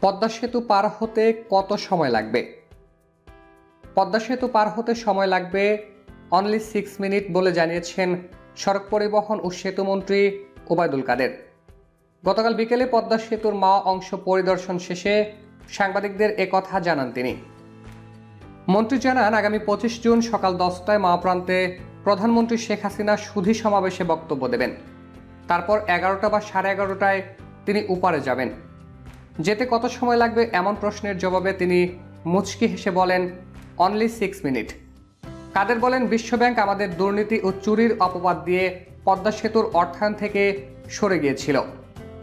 পদ্মা সেতু পার হতে কত সময় লাগবে? পদ্মা সেতু পার হতে সময় লাগবে অনলি সিক্স মিনিট বলে জানিয়েছেন সড়ক পরিবহন ও সেতুমন্ত্রী ওবায়দুল কাদের। গতকাল বিকেলে পদ্মা সেতুর মা অংশ পরিদর্শন শেষে সাংবাদিকদের একথা জানান তিনি। মন্ত্রী জানান, আগামী পঁচিশ জুন সকাল দশটায় মা প্রান্তে প্রধানমন্ত্রী শেখ হাসিনা সুধী সমাবেশে বক্তব্য দেবেন। তারপর এগারোটা বা সাড়ে এগারোটায় তিনি উপারে যাবেন। যেতে কত সময় লাগবে এমন প্রশ্নের জবাবে তিনি মুচকি হেসে বলেন অনলি সিক্স মিনিট কাদের বলেন, বিশ্বব্যাংক আমাদের দুর্নীতি ও চুরির অপবাদ দিয়ে পদ্মা সেতুর অর্থায়ন থেকে সরে গিয়েছিল।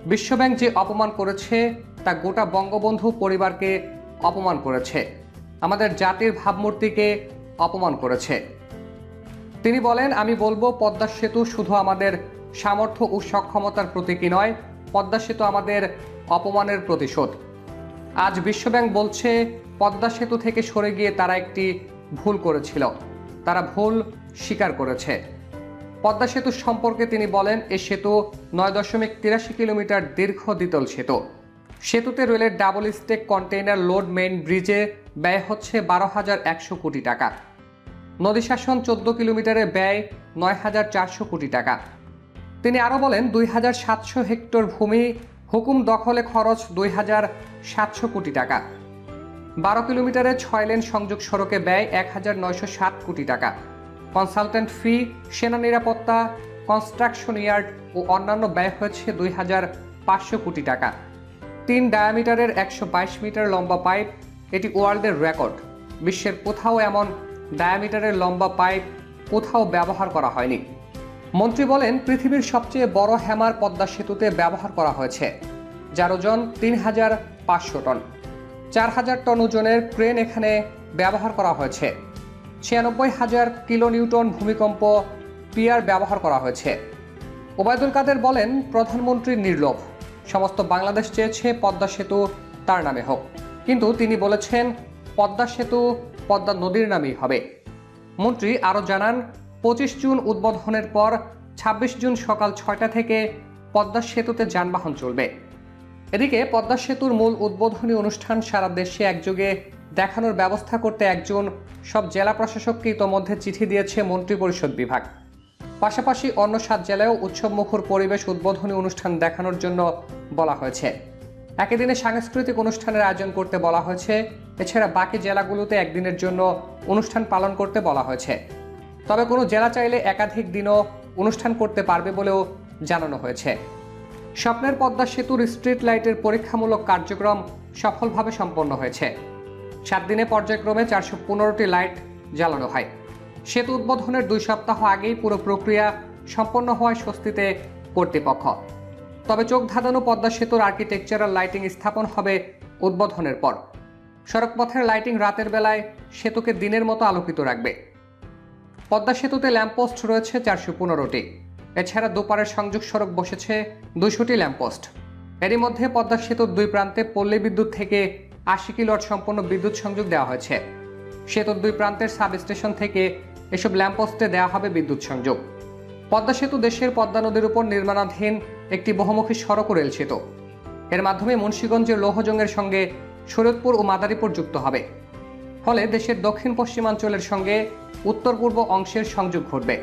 বিশ্বব্যাংক যে অপমান করেছে, তা গোটা বঙ্গবন্ধু পরিবারকে অপমান করেছে। আমাদের জাতির ভাবমূর্তিকে অপমান করেছে। তিনি বলেন, আমি বলব, পদ্মা সেতু শুধু আমাদের সামর্থ্য ও সক্ষমতার প্রতীকী নয়। পদ্মা সেতু আমাদের অপমানের প্রতিশোধ। আজ বিশ্বব্যাংক বলছে, পদ্মা সেতু থেকে সরে গিয়ে তারা একটি ভুল করেছিল। তারা ভুল স্বীকার করেছে। পদ্মা সেতু সম্পর্কে তিনি বলেন, এ সেতু নয় দশমিক তিরাশি কিলোমিটার দীর্ঘ দ্বিতল সেতু। সেতুতে রেলের double stack container load main ব্রিজে ব্যয় হচ্ছে বারো হাজার একশো কোটি টাকা। নদী শাসন চোদ্দ কিলোমিটারে ব্যয় নয় হাজার চারশো কোটি টাকা। তিনি আরও বলেন, দুই হাজার সাতশো হেক্টর ভূমি হুকুম দখলে খরচ দুই হাজার সাতশো কোটি টাকা। বারো কিলোমিটারে ছয় লেন সংযোগ সড়কে ব্যয় এক হাজার নয়শো সাত কোটি টাকা। কনসালটেন্ট ফি, সেনা নিরাপত্তা, কনস্ট্রাকশন ইয়ার্ড ও অন্যান্য ব্যয় হয়েছে দুই হাজার পাঁচশো কোটি টাকা। তিন ডায়ামিটারের একশো বাইশ মিটার লম্বা পাইপ, এটি ওয়ার্ল্ডের রেকর্ড। বিশ্বের কোথাও এমন ডায়ামিটারের লম্বা পাইপ কোথাও ব্যবহার করা হয়নি। মন্ত্রী বলেন, পৃথিবীর সবচেয়ে বড় হ্যামার পদ্মা সেতুতে ব্যবহার করা হয়েছে, যার ওজন তিন হাজার পাঁচশো টন। চার হাজার টন ওজনের ক্রেন এখানে ব্যবহার করা হয়েছে। ছিয়ানব্বই হাজার কিলো নিউটন ভূমিকম্প পিয়ার ব্যবহার করা হয়েছে। ওবায়দুল কাদের বলেন প্রধানমন্ত্রীর নির্লোভ, সমস্ত বাংলাদেশ চেয়েছে পদ্মা সেতু তার নামে হোক। কিন্তু তিনি বলেছেন, পদ্মা সেতু পদ্মা নদীর নামেই হবে। মন্ত্রী আরও জানান পঁচিশ জুন উদ্বোধনের পর ২৬ জুন সকাল ছয়টা থেকে পদ্মা সেতুতে যানবাহন চলবে। এদিকে পদ্মা সেতুর মূল উদ্বোধনী অনুষ্ঠান সারা দেশে একযোগে দেখানোর ব্যবস্থা করতে একজন সব জেলা প্রশাসককে ইতোমধ্যে চিঠি দিয়েছে মন্ত্রিপরিষদ বিভাগ। পাশাপাশি অন্য সাত জেলায়ও উৎসবমুখর পরিবেশ উদ্বোধনী অনুষ্ঠান দেখানোর জন্য বলা হয়েছে। একই দিনে সাংস্কৃতিক অনুষ্ঠানের আয়োজন করতে বলা হয়েছে। এছাড়া বাকি জেলাগুলোতে একদিনের জন্য অনুষ্ঠান পালন করতে বলা হয়েছে। তবে কোনো জেলা চাইলে একাধিক দিনও অনুষ্ঠান করতে পারবে বলেও জানানো হয়েছে। স্বপ্নের পদ্মা সেতুর স্ট্রিট লাইটের পরীক্ষামূলক কার্যক্রম সফলভাবে সম্পন্ন হয়েছে। সাত দিনে পর্যায়ক্রমে চারশো পনেরোটি লাইট জ্বালানো হয়। সেতু উদ্বোধনের দুই সপ্তাহ আগেই পুরো প্রক্রিয়া সম্পন্ন হওয়ায় স্বস্তিতে কর্তৃপক্ষ। তবে চোখ ধাঁধানো পদ্মা সেতুর আর্কিটেকচারাল লাইটিং স্থাপন হবে উদ্বোধনের পর। সড়কপথের লাইটিং রাতের বেলায় সেতুকে দিনের মতো আলোকিত রাখবে। পদ্মা সেতুতে ল্যাম্পপোস্ট রয়েছে চারশো পনেরোটি। এছাড়া দুপারের সংযোগ সড়ক বসেছে দুশোটি ল্যাম্পপোস্ট। এরই মধ্যে পদ্মা সেতুর দুই প্রান্তে পল্লী বিদ্যুৎ থেকে আশি কিলোয়াট সম্পন্ন বিদ্যুৎ সংযোগ দেওয়া হয়েছে। সেতুর দুই প্রান্তের সাব স্টেশন থেকে এসব ল্যাম্পপোস্টে দেওয়া হবে বিদ্যুৎ সংযোগ। পদ্মা সেতু দেশের পদ্মা নদীর উপর নির্মাণাধীন একটি বহুমুখী সড়ক রেল সেতু এর মাধ্যমে মুন্সীগঞ্জের লৌহজঙ্গের সঙ্গে শরীয়তপুর ও মাদারীপুর যুক্ত হবে। ফলে দেশের দক্ষিণ পশ্চিমাঞ্চলের সঙ্গে উত্তর পূর্ব অংশের সংযোগ ঘটবে।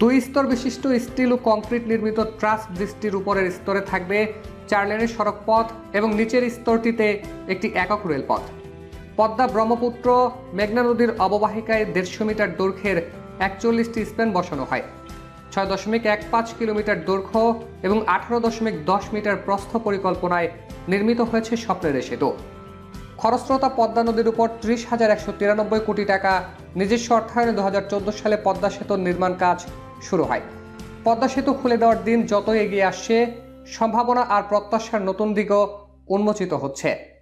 দুই স্তর বিশিষ্ট স্টিল ও কংক্রিট নির্মিত ট্রাস ব্রিজটির উপরের স্তরে থাকবে চার লেনের সড়ক পথ এবং নিচের স্তরটিতে একটি একক রেলপথ। পদ্মা ব্রহ্মপুত্র মেঘনা নদীর অববাহিকায় দেড়শো মিটার দৈর্ঘ্যের একচল্লিশটি স্প্যান বসানো হয়। ছয় দশমিক এক পাঁচ কিলোমিটার দৈর্ঘ্য এবং আঠারো দশমিক দশ মিটার প্রস্থ পরিকল্পনায় নির্মিত হয়েছে স্বপ্নের সেতু। খরস্রোতা পদ্মা নদীর উপর ত্রিশ হাজার একশো তিরানব্বই কোটি টাকা নিজস্ব অর্থায়নে দু হাজার চোদ্দ সালে পদ্মা সেতুর নির্মাণ কাজ শুরু হয়। পদ্মা সেতু খুলে দেওয়ার দিন যত এগিয়ে আসছে, সম্ভাবনা আর প্রত্যাশার নতুন দিকও উন্মোচিত হচ্ছে।